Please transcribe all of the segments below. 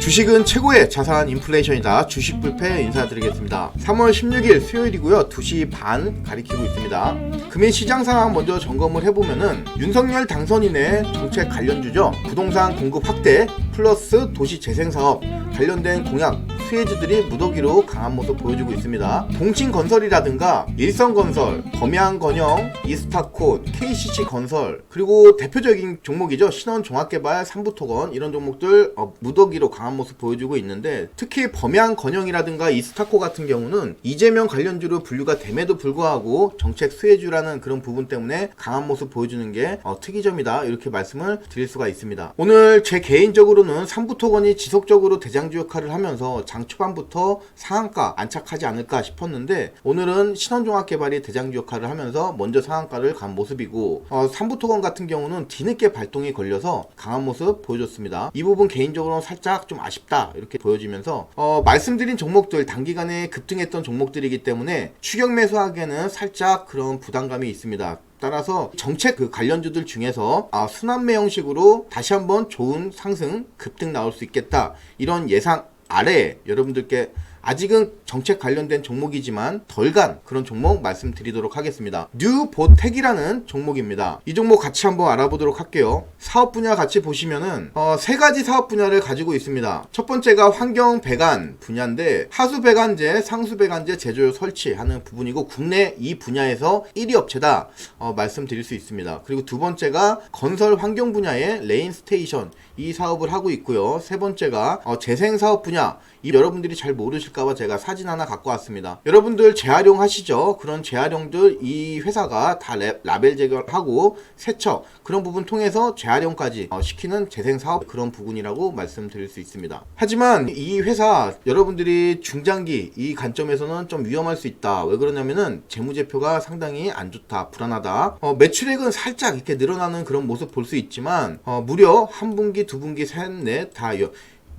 주식은 최고의 자산 인플레이션이다. 주식 불패 인사드리겠습니다. 3월 16일 수요일이고요. 2시 반 가리키고 있습니다. 금일 시장 상황 먼저 점검을 해보면은 윤석열 당선인의 정책 관련주죠. 부동산 공급 확대 플러스 도시 재생 사업 관련된 공약 수혜주들이 무더기로 강한 모습 보여주고 있습니다. 동신건설이라든가 일성건설, 범양건영, 이스타코, KCC 건설 그리고 대표적인 종목이죠. 신원종합개발, 삼부토건 이런 종목들 어, 무더기로 강한 모습 보여주고 있는데 특히 범양건영이라든가 이스타코 같은 경우는 이재명 관련주로 분류가 됨에도 불구하고 정책 수혜주라는 그런 부분 때문에 강한 모습 보여주는 게 어, 특이점이다 이렇게 말씀을 드릴 수가 있습니다. 오늘 제 개인적으로는 삼부토건이 지속적으로 대장주 역할을 하면서 장 초반부터 상한가 안착하지 않을까 싶었는데 오늘은 신원종합개발이 대장주 역할을 하면서 먼저 상한가를 간 모습이고 어, 삼부토건 같은 경우는 뒤늦게 발동이 걸려서 강한 모습 보여줬습니다. 이 부분 개인적으로는 살짝 좀 아쉽다 이렇게 보여지면서 어, 말씀드린 종목들 단기간에 급등했던 종목들이기 때문에 추격 매수하기에는 살짝 그런 부담감이 있습니다. 따라서 정책 그 관련주들 중에서 아, 순환매 형식으로 다시 한번 좋은 상승 급등 나올 수 있겠다 이런 예상 아래 여러분들께 아직은 정책 관련된 종목이지만 덜간 그런 종목 말씀드리도록 하겠습니다. 뉴보텍이라는 종목입니다. 이 종목 같이 한번 알아보도록 할게요. 사업 분야 같이 보시면은 어, 세 가지 사업 분야를 가지고 있습니다. 첫 번째가 환경 배관 분야인데 하수 배관제, 상수 배관제 제조 설치하는 부분이고 국내 이 분야에서 1위 업체다 어, 말씀드릴 수 있습니다. 그리고 두 번째가 건설 환경 분야의 레인 스테이션 이 사업을 하고 있고요. 세 번째가 어, 재생 사업 분야 이 여러분들이 잘 모르실 까봐 제가 사진 하나 갖고 왔습니다. 여러분들 재활용 하시죠? 그런 재활용들 이 회사가 다 랩- 라벨 제거하고 세척 그런 부분 통해서 재활용까지 어, 시키는 재생 사업 그런 부분이라고 말씀드릴 수 있습니다. 하지만 이 회사 여러분들이 중장기 이 관점에서는 좀 위험할 수 있다. 왜 그러냐면은 재무제표가 상당히 안 좋다, 불안하다. 어, 매출액은 살짝 이렇게 늘어나는 그런 모습 볼 수 있지만 어, 무려 한 분기, 두 분기, 셋, 넷다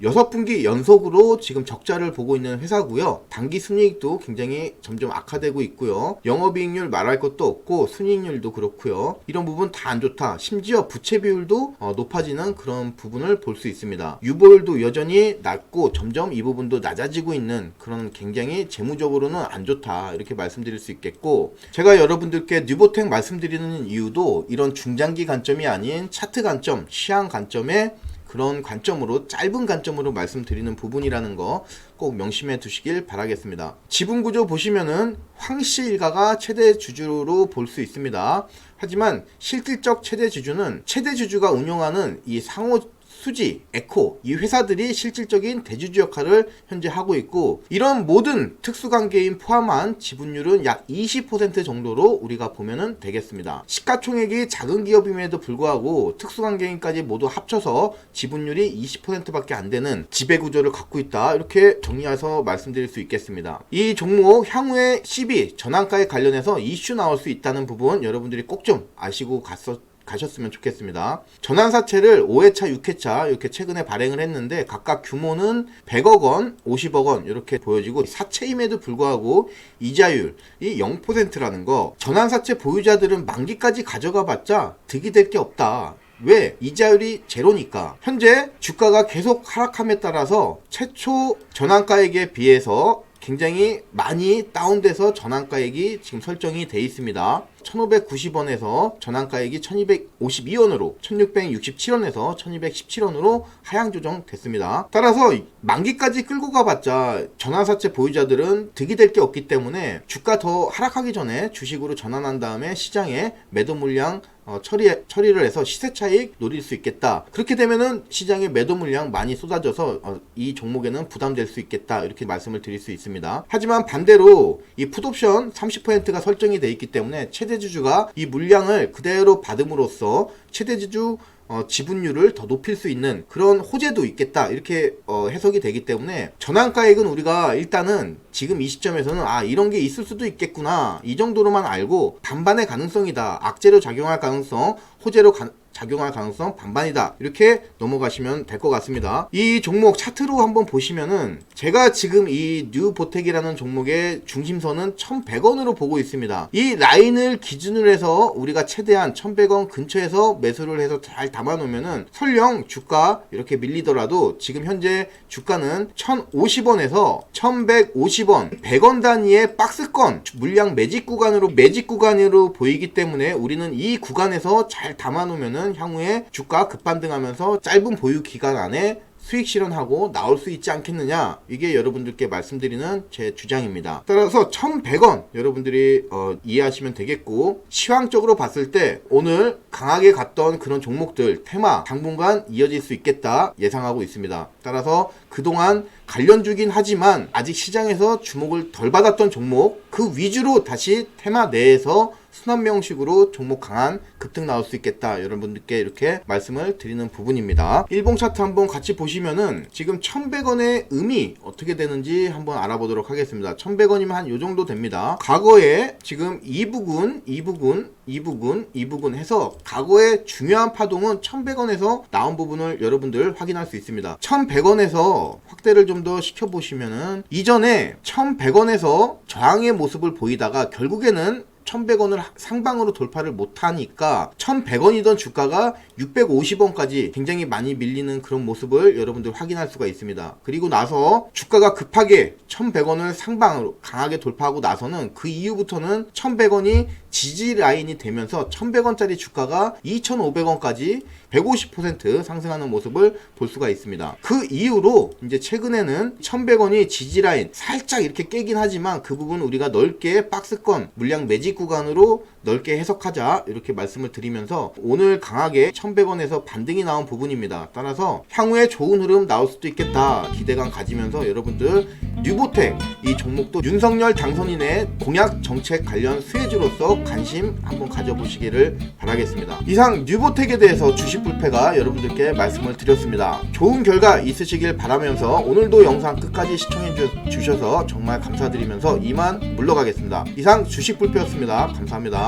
여섯 분기 연속으로 지금 적자를 보고 있는 회사고요. 단기 순이익도 굉장히 점점 악화되고 있고요. 영업이익률 말할 것도 없고 순이익률도 그렇고요. 이런 부분 다 안 좋다. 심지어 부채 비율도 어, 높아지는 그런 부분을 볼 수 있습니다. 유보율도 여전히 낮고 점점 이 부분도 낮아지고 있는 그런 굉장히 재무적으로는 안 좋다. 이렇게 말씀드릴 수 있겠고 제가 여러분들께 뉴보텍 말씀드리는 이유도 이런 중장기 관점이 아닌 차트 관점, 시향 관점에 그런 관점으로 짧은 관점으로 말씀드리는 부분이라는 거 꼭 명심해 두시길 바라겠습니다. 지분 구조 보시면은 황씨 일가가 최대 주주로 볼 수 있습니다. 하지만 실질적 최대 주주는 최대 주주가 운영하는 이 상호 수지, 에코 이 회사들이 실질적인 대주주 역할을 현재 하고 있고 이런 모든 특수관계인 포함한 지분율은 약 20% 정도로 우리가 보면은 되겠습니다. 시가총액이 작은 기업임에도 불구하고 특수관계인까지 모두 합쳐서 지분율이 20%밖에 안 되는 지배 구조를 갖고 있다 이렇게 정리해서 말씀드릴 수 있겠습니다. 이 종목 향후에 CB 전환가에 관련해서 이슈 나올 수 있다는 부분 여러분들이 꼭 좀 아시고 갔었. 가셨으면 좋겠습니다. 전환사채를 5회차, 6회차 이렇게 최근에 발행을 했는데 각각 규모는 100억 원, 50억 원 이렇게 보여지고 사채임에도 불구하고 이자율이 0%라는 거 전환사채 보유자들은 만기까지 가져가 봤자 득이 될 게 없다. 왜? 이자율이 제로니까. 현재 주가가 계속 하락함에 따라서 최초 전환가액에 비해서 굉장히 많이 다운돼서 전환가액이 지금 설정이 돼 있습니다. 1590원에서 전환가액이 1252원으로 1667원에서 1217원으로 하향 조정됐습니다. 따라서 만기까지 끌고 가봤자 전환사채 보유자들은 득이 될 게 없기 때문에 주가 더 하락하기 전에 주식으로 전환한 다음에 시장에 매도 물량 어, 처리, 처리를 해서 시세 차익 노릴 수 있겠다. 그렇게 되면은 시장에 매도 물량 많이 쏟아져서 어, 이 종목에는 부담될 수 있겠다. 이렇게 말씀을 드릴 수 있습니다. 하지만 반대로 이 풋옵션 30%가 설정이 돼 있기 때문에 최대 주주가 이 물량을 그대로 받음으로써 최대 주주 어, 지분율을 더 높일 수 있는 그런 호재도 있겠다. 이렇게 어, 해석이 되기 때문에 전환가액은 우리가 일단은 지금 이 시점에서는 아 이런 게 있을 수도 있겠구나. 이 정도로만 알고 반반의 가능성이다. 악재로 작용할 가능성 호재로 가, 작용할 가능성 반반이다. 이렇게 넘어가시면 될 것 같습니다. 이 종목 차트로 한번 보시면은 제가 지금 이 뉴보텍이라는 종목의 중심선은 1,100원으로 보고 있습니다. 이 라인을 기준으로 해서 우리가 최대한 1,100원 근처에서 매수를 해서 잘 담아 놓으면은 설령 주가 이렇게 밀리더라도 지금 현재 주가는 1,050원에서 1,150원, 100원 단위의 박스권 물량 매직 구간으로 매직 구간으로 보이기 때문에 우리는 이 구간에서 잘 담아 놓으면은 향후에 주가 급반등하면서 짧은 보유 기간 안에 수익 실현하고 나올 수 있지 않겠느냐? 이게 여러분들께 말씀드리는 제 주장입니다. 따라서 1100원 여러분들이 어, 이해하시면 되겠고 시황적으로 봤을 때 오늘 강하게 갔던 그런 종목들 테마 당분간 이어질 수 있겠다 예상하고 있습니다. 따라서 그동안 관련주긴 하지만 아직 시장에서 주목을 덜 받았던 종목 그 위주로 다시 테마 내에서 순환명식으로 종목 강한 급등 나올 수 있겠다. 여러분들께 이렇게 말씀을 드리는 부분입니다. 일봉 차트 한번 같이 보시면은 지금 1100원의 의미 어떻게 되는지 한번 알아보도록 하겠습니다. 1100원이면 한 요 정도 됩니다. 과거에 지금 이 부분 이 부분 이 부분 이 부분 해서 과거의 중요한 파동은 1100원에서 나온 부분을 여러분들 확인할 수 있습니다. 1100원에서 확대를 좀 더 시켜보시면은 이전에 1100원에서 저항의 모습을 보이다가 결국에는 1100원을 상방으로 돌파를 못하니까 1100원이던 주가가 650원까지 굉장히 많이 밀리는 그런 모습을 여러분들 확인할 수가 있습니다. 그리고 나서 주가가 급하게 1100원을 상방으로 강하게 돌파하고 나서는 그 이후부터는 1100원이 지지 라인이 되면서 1100원짜리 주가가 2500원까지 150% 상승하는 모습을 볼 수가 있습니다. 그 이후로 이제 최근에는 1100원이 지지 라인 살짝 이렇게 깨긴 하지만 그 부분 우리가 넓게 박스권 물량 매직 구간으로 넓게 해석하자 이렇게 말씀을 드리면서 오늘 강하게 1100원에서 반등이 나온 부분입니다. 따라서 향후에 좋은 흐름 나올 수도 있겠다 기대감 가지면서 여러분들 뉴보텍 이 종목도 윤석열 당선인의 공약 정책 관련 수혜주로서 관심 한번 가져보시기를 바라겠습니다. 이상 뉴보텍에 대해서 주식 불패가 여러분들께 말씀을 드렸습니다. 좋은 결과 있으시길 바라면서 오늘도 영상 끝까지 시청해 주- 주셔서 정말 감사드리면서 이만 물러가겠습니다. 이상 주식 불패였습니다. 감사합니다.